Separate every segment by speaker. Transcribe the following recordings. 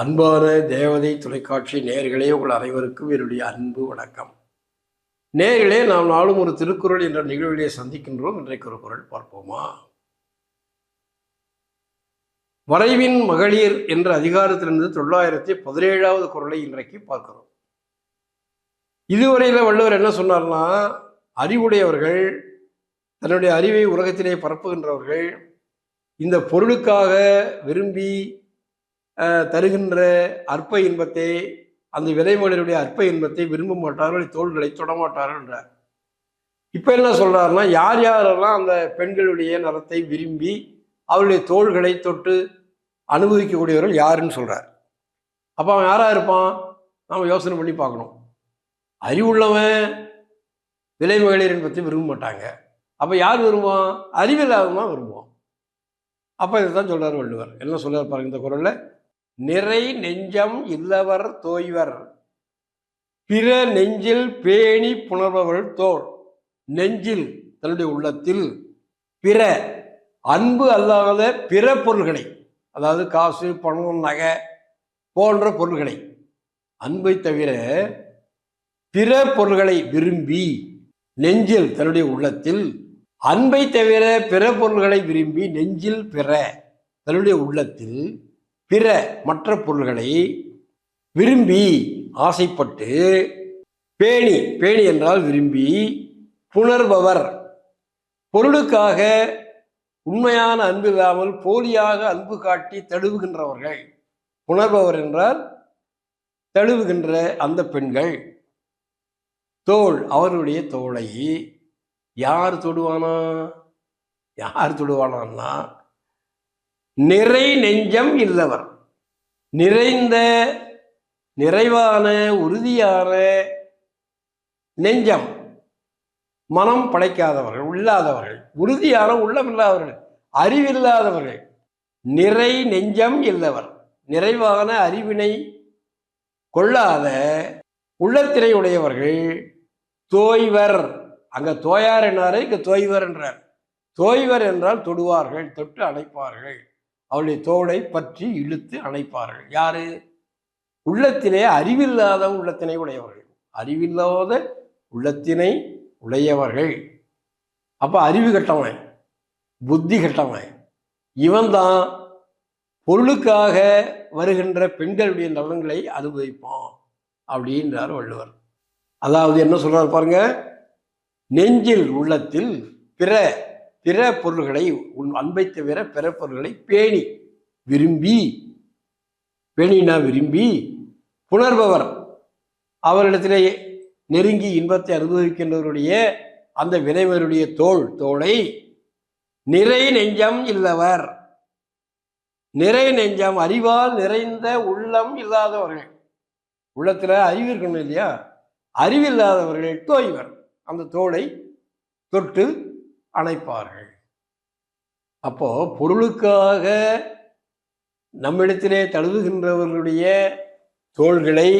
Speaker 1: அன்பான தேவதை தொலைக்காட்சி நேர்களே உங்கள் அனைவருக்கும் என்னுடைய அன்பு வணக்கம். நேர்களே நாம் நாளும் ஒரு திருக்குறள் என்ற நிகழ்விலே சந்திக்கின்றோம். இன்றைக்கு ஒரு குரல் பார்ப்போமா? வரைவின் மகளிர் என்ற அதிகாரத்திலிருந்து தொள்ளாயிரத்தி பதினேழாவது குரலை இன்றைக்கு பார்க்கிறோம். இதுவரையில் வள்ளுவர் என்ன சொன்னார்னா அறிவுடையவர்கள் தன்னுடைய அறிவை உலகத்திலே பரப்புகின்றவர்கள் இந்த பொருளுக்காக விரும்பி தருகின்ற அற்ப இன்பத்தை அந்த விலைமகளிருடைய அற்ப இன்பத்தை விரும்ப மாட்டார்கள் தோள்களை தொடமாட்டார்கள் என்றார். இப்போ என்ன சொல்கிறாருன்னா யார் யாரெல்லாம் அந்த பெண்களுடைய நலத்தை விரும்பி அவருடைய தோள்களை தொட்டு அனுபவிக்கக்கூடியவர்கள் யாருன்னு சொல்கிறார் அப்போ அவன் யாராக இருப்பான்? நாம் யோசனை பண்ணி பார்க்கணும். அறிவுள்ளவன் விலை மகளிரின் பற்றி விரும்ப மாட்டாங்க அப்போ யார் விரும்புவான்? அறிவில்லாதவன் விரும்புவான். அப்போ இதை தான் சொல்கிறார் வள்ளுவர். என்ன சொல்கிறார் பாருங்க இந்த குரலில்? நிறை நெஞ்சம் இல்லவர் தோய்வர். பிற நெஞ்சில் பேணி புணர்பவள் தோல் நெஞ்சில் தன்னுடைய உள்ளத்தில் பிற அன்பு அல்லாத பிற பொருள்களை அதாவது காசு பணம் நகை போன்ற பொருள்களை அன்பை தவிர பிற பொருள்களை விரும்பி நெஞ்சில் தன்னுடைய உள்ளத்தில் அன்பை தவிர பிற பொருள்களை விரும்பி நெஞ்சில் பிற தன்னுடைய உள்ளத்தில் பிற மற்ற பொருள்களை விரும்பி ஆசைப்பட்டு பேணி பேணி என்றால் விரும்பி புணர்பவர். பொருளுக்காக உண்மையான அன்பு இல்லாமல் போலியாக அன்பு காட்டி தழுவுகின்றவர்கள். புணர்பவர் என்றால் தழுவுகின்ற அந்த பெண்கள். தோள் அவருடைய தோளை யார் தொடுவானா? யார் தொடுவானான்னா நிறை நெஞ்சம் இல்லவர். நிறைந்த நிறைவான உறுதியான நெஞ்சம் மனம் படைக்காதவர்கள் இல்லாதவர்கள் உறுதியான உள்ளம் இல்லாதவர்கள் அறிவில்லாதவர்கள். நிறை நெஞ்சம் இல்லவர். நிறைவான அறிவினை கொள்ளாத உள்ளத்தினை உடையவர்கள் தோய்வர். அங்க தோயார் என்றாரே இங்க தோய்வர் என்றார். தோய்வர் என்றால் தொடுவார்கள் தொட்டு அணைப்பார்கள். அவளுடைய தோளை பற்றி இழுத்து அணைப்பார்கள். யாரு? உள்ளத்திலே அறிவில்லாத உள்ளத்தினை உடையவர்கள். அறிவில்லாத உள்ளத்தினை உடையவர்கள். அப்ப அறிவு கட்டவன் புத்தி கட்டவன். இவன்தான் பொருளுக்காக வருகின்ற பெண்களுடைய நலன்களை அனுபவிப்பான் அப்படின்றார் வள்ளுவர். அதாவது என்ன சொல்றாரு பாருங்க நெஞ்சில் உள்ளத்தில் பிற பிற பொருள்களை உன் அன்பை தவிர பிற பொருள்களை பேணி விரும்பி பேணினா விரும்பி புணர்பவர். அவரிடத்திலே நெருங்கி இன்பத்தை அனுபவிக்கின்றவருடைய அந்த வினைவருடைய தோள் தோளை நிறை நெஞ்சம் இல்லவர். நிறை நெஞ்சம் அறிவால் நிறைந்த உள்ளம் இல்லாதவர்கள். உள்ளத்தில் அறிவு இருக்கணும் இல்லையா? அறிவில்லாதவர்கள் தோய்வர். அந்த தோளை தொட்டு அணைப்பார்கள் அப்போ பொருளுக்காக நம்மிடத்திலே தழுவுகின்றவர்களுடைய தோள்களை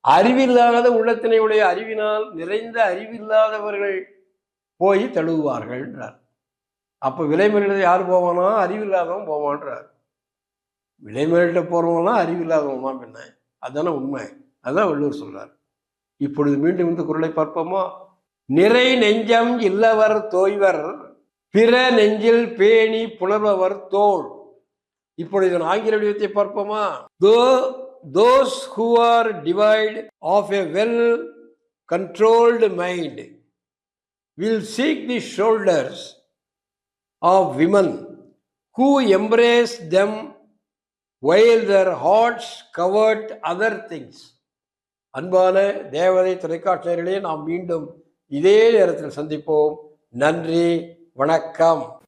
Speaker 1: அறிவில்லாத உள்ளத்தினையுடைய அறிவினால் நிறைந்த அறிவில்லாதவர்கள் போய் தழுவுவார்கள் என்றார். அப்போ விலைமேலிட யார் போவானா? அறிவில்லாதவன் போவான்றார் விலைமேலிட்ட போறவங்களாம் அறிவில்லாதவன் தான் பின்ன. அதுதானே உண்மை. அதான் வள்ளுவர் சொல்கிறார் இப்பொழுது மீண்டும் இந்த குரலை பார்ப்போமா? நிறை நெஞ்சம் இல்லவர் தோய்வர் பிற நெஞ்சில் பேணி புணர்பவர் தோல் இப்பொழுது இதன் ஆங்கில வடிவத்தை பார்ப்போமா? Those those who are devoid of a well controlled mind. Will seek the shoulders of women who embrace them while their hearts covet other things. அன்பான தேவதை தொலைக்காட்சியர்களே நாம் மீண்டும் இதே நேரத்தில் சந்திப்போம். நன்றி வணக்கம்.